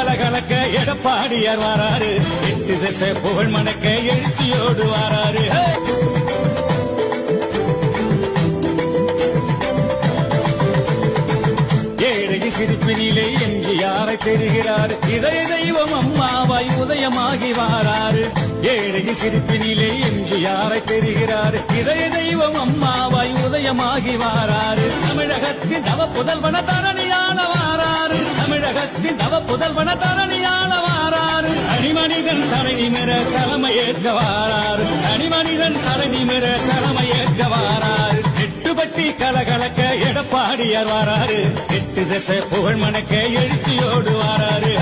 கலகலக்க எடப்பாடியார் வராரு. எட்டு திசை புகழ் மணக்க எழுச்சியோடு வராரு. ஏழகி சிரிப்பினிலே எம்ஜிஆரை தெரிகிறார் இதய தெய்வம் அம்மாவாய் உதயமாகி வாராரு. ஏழகி சிரிப்பினிலே எம்ஜிஆரை தெரிகிறார் இதய தெய்வம் அம்மாவாய் உதயமாகி வாராரு. தமிழகத்தின் தவ புதல்வன தரணியார் தமிழகத்தின் தவ புதல்வன தரணியாள வாராரு தனிமனிதன் தலை நிமிர தலைமையேற்க வாராரு தனிமனிதன் தலை நிமிர ஏற்க வாராறு. எட்டுப்பட்டி கலகலக்க எடப்பாடியார் வாராரு எட்டு திசை புகழ் மணக்க எழுச்சியோடு வாராரு